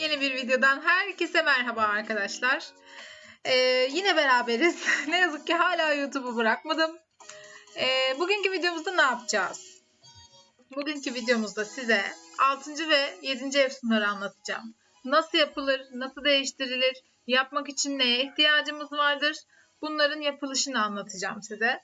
Yeni bir videodan herkese merhaba arkadaşlar. Ee, yine beraberiz. ne yazık ki hala YouTube'u bırakmadım. Ee, bugünkü videomuzda ne yapacağız? Bugünkü videomuzda size 6. ve 7. efsunları anlatacağım. Nasıl yapılır, nasıl değiştirilir, yapmak için neye ihtiyacımız vardır? Bunların yapılışını anlatacağım size.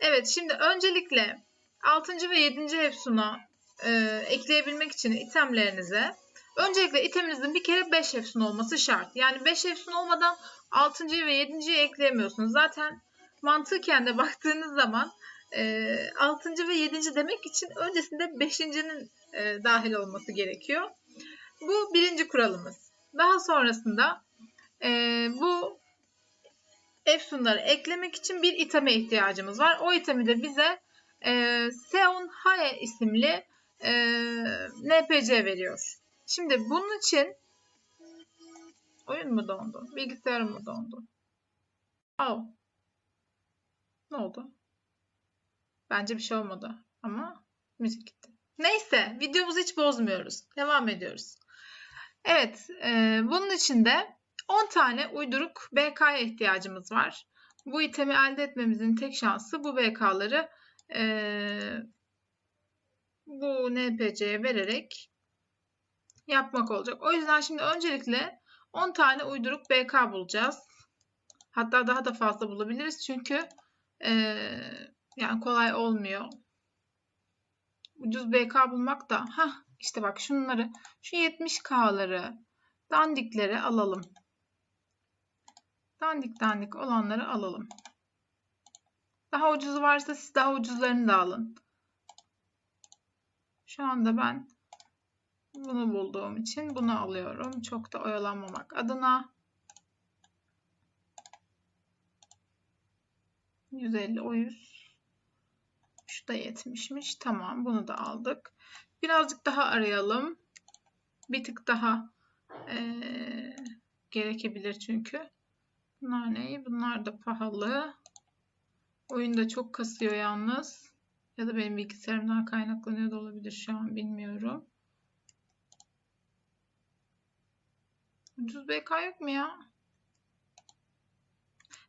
Evet şimdi öncelikle 6. ve 7. efsuna e, ekleyebilmek için itemlerinize öncelikle iteminizin bir kere 5 efsun olması şart. Yani 5 efsun olmadan 6. ve 7.yi ekleyemiyorsunuz. Zaten mantıken de baktığınız zaman e, 6. ve 7. demek için öncesinde 5.'nin e, dahil olması gerekiyor. Bu birinci kuralımız. Daha sonrasında e, bu efsunları eklemek için bir iteme ihtiyacımız var. O itemi de bize e, Seon Hae isimli e, NPC veriyor. Şimdi bunun için oyun mu dondu? Bilgisayarım mı dondu? Oh. Ne oldu? Bence bir şey olmadı ama müzik gitti. Neyse videomuzu hiç bozmuyoruz. Devam ediyoruz. Evet e, bunun için de 10 tane uyduruk BK'ya ihtiyacımız var. Bu itemi elde etmemizin tek şansı bu BK'ları e, bu NPC'ye vererek yapmak olacak. O yüzden şimdi öncelikle 10 tane uyduruk BK bulacağız. Hatta daha da fazla bulabiliriz çünkü e, yani kolay olmuyor. Ucuz BK bulmak da ha işte bak şunları şu 70K'ları dandikleri alalım. Dandik dandik olanları alalım. Daha ucuzu varsa siz daha ucuzlarını da alın. Şu anda ben bunu bulduğum için bunu alıyorum. Çok da oyalanmamak adına. 150 o 100. Şu da 70'miş. Tamam bunu da aldık. Birazcık daha arayalım. Bir tık daha ee, gerekebilir çünkü. Bunlar ne? Bunlar da pahalı. Oyunda çok kasıyor yalnız. Ya da benim bilgisayarımdan kaynaklanıyor da olabilir şu an bilmiyorum. Ucuz BK yok mu ya?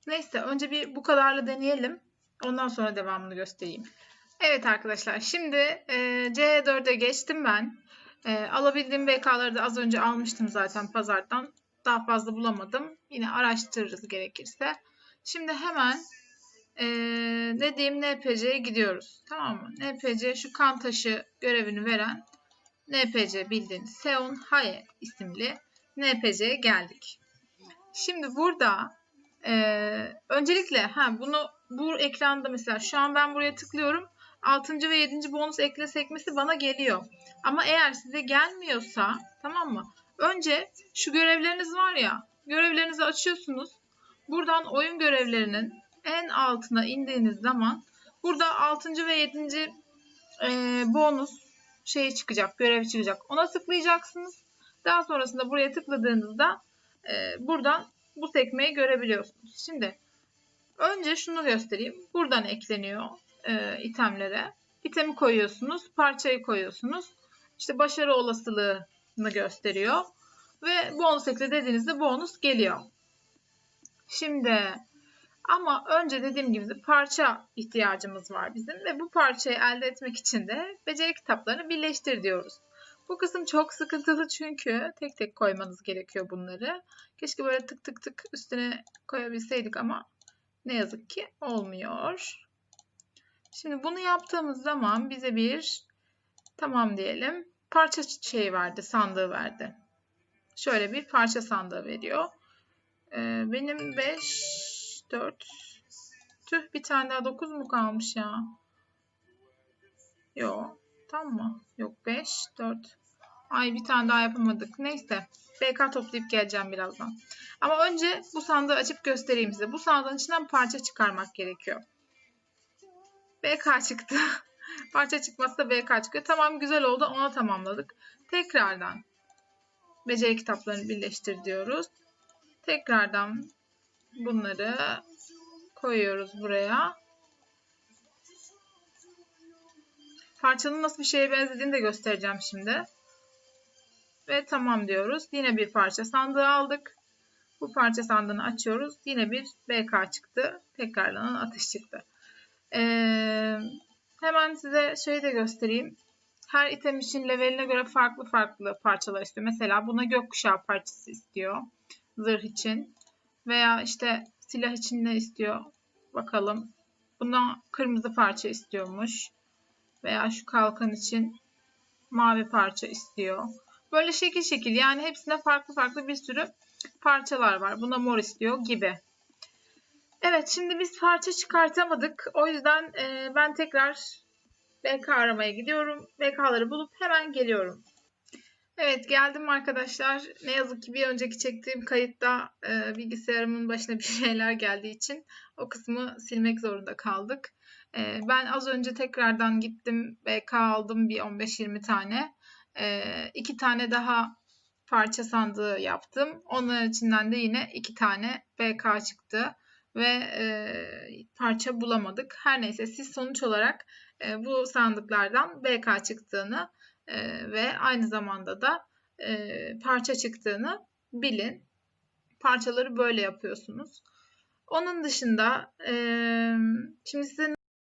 Neyse önce bir bu kadarla deneyelim. Ondan sonra devamını göstereyim. Evet arkadaşlar şimdi e, C4'e geçtim ben. E, alabildiğim BK'ları da az önce almıştım zaten pazardan. Daha fazla bulamadım. Yine araştırırız gerekirse. Şimdi hemen e, dediğim NPC'ye gidiyoruz. Tamam mı? NPC şu kan taşı görevini veren NPC bildiğiniz Seon Hae isimli NPC'ye geldik. Şimdi burada e, öncelikle ha bunu bu ekranda mesela şu an ben buraya tıklıyorum. 6. ve 7. bonus ekle sekmesi bana geliyor. Ama eğer size gelmiyorsa tamam mı? Önce şu görevleriniz var ya görevlerinizi açıyorsunuz. Buradan oyun görevlerinin en altına indiğiniz zaman burada 6. ve 7. E, bonus şey çıkacak, görev çıkacak. Ona tıklayacaksınız. Daha sonrasında buraya tıkladığınızda e, buradan bu sekmeyi görebiliyorsunuz. Şimdi önce şunu göstereyim. Buradan ekleniyor e, itemlere. İtemi koyuyorsunuz, parçayı koyuyorsunuz. İşte başarı olasılığını gösteriyor. Ve bonus ekle dediğinizde bonus geliyor. Şimdi ama önce dediğim gibi parça ihtiyacımız var bizim ve bu parçayı elde etmek için de beceri kitaplarını birleştir diyoruz. Bu kısım çok sıkıntılı çünkü tek tek koymanız gerekiyor bunları. Keşke böyle tık tık tık üstüne koyabilseydik ama ne yazık ki olmuyor. Şimdi bunu yaptığımız zaman bize bir tamam diyelim parça şeyi verdi, sandığı verdi. Şöyle bir parça sandığı veriyor. Ee, benim 5, 4, tüh bir tane daha 9 mu kalmış ya? Yok. Tam mı? Yok 5, 4. Ay bir tane daha yapamadık. Neyse. BK toplayıp geleceğim birazdan. Ama önce bu sandığı açıp göstereyim size. Bu sandığın içinden parça çıkarmak gerekiyor. BK çıktı. parça çıkmazsa BK çıkıyor. Tamam güzel oldu. Ona tamamladık. Tekrardan beceri kitaplarını birleştir diyoruz. Tekrardan bunları koyuyoruz buraya. Parçanın nasıl bir şeye benzediğini de göstereceğim şimdi. ve tamam diyoruz. Yine bir parça sandığı aldık. Bu parça sandığını açıyoruz. Yine bir BK çıktı. Tekrarlanan atış çıktı. Ee, hemen size şeyi de göstereyim. Her item için leveline göre farklı farklı parçalar istiyor. Mesela buna gökkuşağı parçası istiyor. Zırh için. Veya işte silah için ne istiyor? Bakalım. Buna kırmızı parça istiyormuş. Veya şu kalkan için mavi parça istiyor. Böyle şekil şekil yani hepsinde farklı farklı bir sürü parçalar var. Buna mor istiyor gibi. Evet şimdi biz parça çıkartamadık. O yüzden e, ben tekrar BK aramaya gidiyorum. BK'ları bulup hemen geliyorum. Evet geldim arkadaşlar. Ne yazık ki bir önceki çektiğim kayıtta e, bilgisayarımın başına bir şeyler geldiği için o kısmı silmek zorunda kaldık. E, ben az önce tekrardan gittim BK aldım bir 15-20 tane. E, iki tane daha parça sandığı yaptım. Onların içinden de yine iki tane BK çıktı ve e, parça bulamadık. Her neyse siz sonuç olarak e, bu sandıklardan BK çıktığını e, ve aynı zamanda da e, parça çıktığını bilin. Parçaları böyle yapıyorsunuz. Onun dışında e, şimdi size